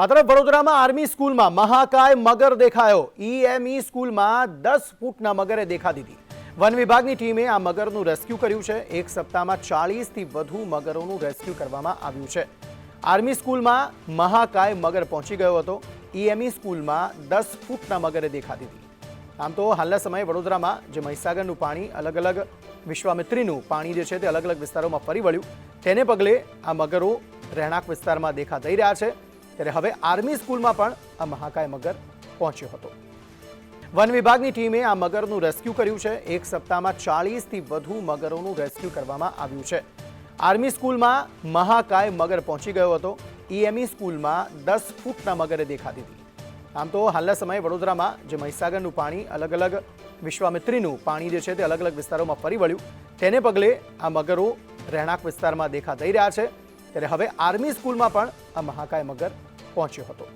આ વડોદરામાં આર્મી સ્કૂલમાં મહાકાય મગર દેખાયો. ઈએમઈ સ્કૂલમાં દસ ફૂટના મગરે દેખા દીધી. વન વિભાગની ટીમે આ મગરનું રેસ્ક્યુ કર્યું છે. એક સપ્તાહમાં ચાળીસથી વધુ મગરોનું રેસ્ક્યુ કરવામાં આવ્યું છે. આર્મી સ્કૂલમાં મહાકાય મગર પહોંચી ગયો હતો. ઈએમઈ સ્કૂલમાં દસ ફૂટના મગરે દેખા દીધી. આમ તો હાલના સમયે વડોદરામાં જે મહીસાગરનું પાણી અલગ અલગ વિશ્વામિત્રીનું પાણી જે છે તે અલગ અલગ વિસ્તારોમાં ફરી વળ્યું. તેને પગલે આ મગરો રહેણાંક વિસ્તારમાં દેખા દઈ રહ્યા છે. ત્યારે હવે આર્મી સ્કૂલમાં પણ આ મહાકાય મગર પહોંચ્યો હતો. વન વિભાગની ટીમે આ મગરનું રેસ્ક્યુ કર્યું છે. એક સપ્તાહમાં ચાળીસથી વધુ મગરોનું રેસ્ક્યુ કરવામાં આવ્યું છે. આર્મી સ્કૂલમાં મહાકાય મગર પહોંચી ગયો હતો. ઈએમઈ સ્કૂલમાં દસ ફૂટના મગરે દેખા દીધી આમ તો હાલના સમયે વડોદરામાં જે મહીસાગરનું પાણી અલગ અલગ વિશ્વામિત્રીનું પાણી જે છે તે અલગ અલગ વિસ્તારોમાં ફરી વળ્યું. તેને પગલે આ મગરો રહેણાંક વિસ્તારમાં દેખા દઈ રહ્યા છે. ત્યારે હવે આર્મી સ્કૂલમાં પણ આ મહાકાય મગર પહોંચ્યો હતો.